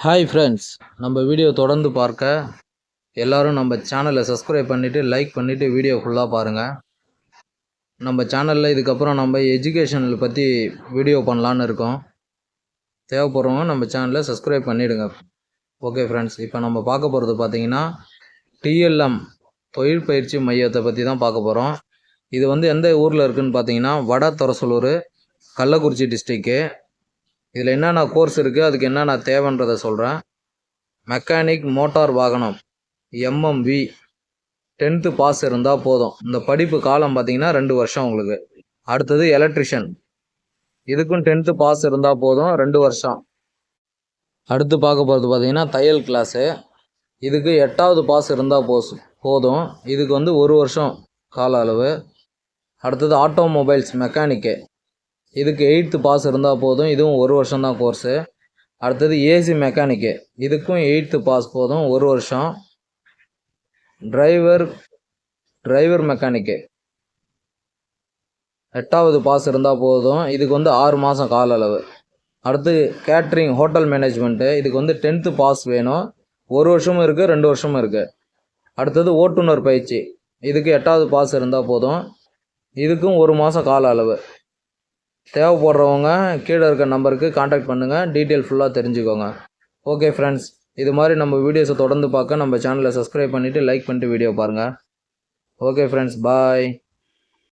Hi friends நம்ம video தொடர்ந்து பார்க்க. எல்லாரும் நம்ம சேனலை சப்ஸ்கிரைப் பண்ணிவிட்டு லைக் பண்ணிவிட்டு வீடியோ ஃபுல்லாக பாருங்கள் நம்ம சேனலில் இதுக்கப்புறம் நம்ம எஜுகேஷனில் பற்றி வீடியோ பண்ணலான்னு இருக்கோம். தேவைப்படுறவங்க நம்ம சேனலை சப்ஸ்கிரைப் பண்ணிவிடுங்க ஓகே ஃப்ரெண்ட்ஸ் இப்போ நம்ம பார்க்க போகிறது பார்த்திங்கன்னா டிஎல்எம் தொழில் பயிற்சி மையத்தை பற்றி தான் பார்க்க போகிறோம் இது வந்து எந்த ஊரில் இருக்குதுன்னு பார்த்தீங்கன்னா வட தொரசலூர் கள்ளக்குறிச்சி டிஸ்ட்ரிக்கு இதில் என்னென்ன கோர்ஸ் இருக்குது அதுக்கு என்னென்ன தேவைன்றதை சொல்கிறேன் மெக்கானிக் மோட்டார் வாகனம். எம்எம்வி டென்த்து பாஸ் இருந்தால் போதும். இந்த படிப்பு காலம் பார்த்தீங்கன்னா ரெண்டு வருஷம் உங்களுக்கு. அடுத்தது எலக்ட்ரிஷியன் இதுக்கும் டென்த்து பாஸ் இருந்தால் போதும். ரெண்டு வருஷம். அடுத்து பார்க்க போகிறது பார்த்திங்கன்னா தையல் கிளாஸு இதுக்கு எட்டாவது பாஸ் இருந்தால் போஸ் போதும். இதுக்கு வந்து ஒரு வருஷம் கால அளவு. அடுத்தது ஆட்டோமொபைல்ஸ் மெக்கானிக்கு இதுக்கு எயித்து பாஸ் இருந்தால் போதும். இதுவும் ஒரு வருஷம் தான் கோர்ஸு அடுத்தது ஏசி மெக்கானிக்கு இதுக்கும் எயித்து பாஸ் போதும். ஒரு வருஷம். டிரைவர் டிரைவர் மெக்கானிக்கு எட்டாவது பாஸ் இருந்தால் போதும். இதுக்கு வந்து ஆறு மாதம் கால அளவு. அடுத்து கேட்ரிங் ஹோட்டல் மேனேஜ்மெண்ட்டு இதுக்கு வந்து டென்த்து பாஸ் வேணும். ஒரு வருஷமும் இருக்குது ரெண்டு வருஷமும் இருக்குது அடுத்தது ஓட்டுநர் பயிற்சி. இதுக்கு எட்டாவது பாஸ் இருந்தால் போதும். இதுக்கும் ஒரு மாதம் கால அளவு. தேவைப்படுறவங்க கீழே இருக்க நம்பருக்கு காண்டாக்ட் பண்ணுங்கள் டீட்டெயில் ஃபுல்லாக தெரிஞ்சுக்கோங்க. ஓகே ஃப்ரெண்ட்ஸ் இது மாதிரி நம்ம வீடியோஸை தொடர்ந்து பார்க்க நம்ம சேனலை சப்ஸ்கிரைப் பண்ணிவிட்டு லைக் பண்ணிட்டு வீடியோ பாருங்கள் ஓகே ஃப்ரெண்ட்ஸ் பாய்